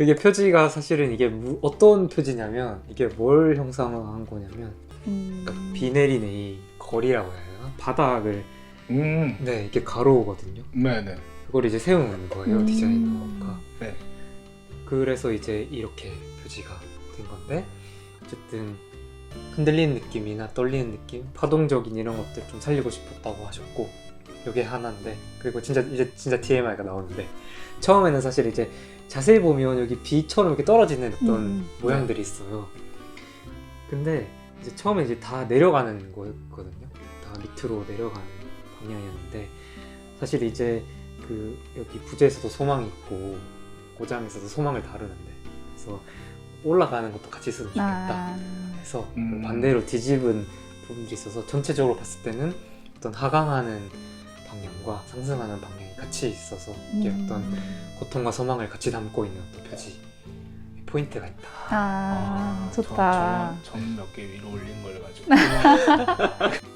이게 표지가 사실은 이게 무- 어떤 표지냐면 이게 뭘 형상화한 거냐면 음. 그러니까 비 내리는 이 거리라고 해야 되나? 바닥을 음, 네 이게 가로거든요. 네네. 그걸 이제 세우는 거예요 음. 디자이너가. 네. 그래서 이제 이렇게 표지가 된 건데 어쨌든 흔들리는 느낌이나 떨리는 느낌, 파동적인 이런 것들 좀 살리고 싶었다고 하셨고 이게 하나인데 그리고 진짜 이제 진짜 TMI가 나오는데 처음에는 사실 이제 자세히 보면 여기 비처럼 이렇게 떨어지는 어떤 음. 모양들이 있어요. 근데 이제 처음에 이제 다 내려가는 거였거든요. 다 밑으로 내려가는 방향이었는데 사실 이제 그 여기 부재에서도 소망이 있고 고장에서도 소망을 다루는데 그래서 올라가는 것도 같이 좋겠다 아. 해서 음. 반대로 뒤집은 부분들이 있어서 전체적으로 봤을 때는 어떤 하강하는 방향과 상승하는 방향이 같이 있어서 이게 음. 어떤 고통과 소망을 같이 담고 있는 어떤 표지 포인트가 있다. 아, 좋다. 점몇 개 위로 올린 걸 가지고.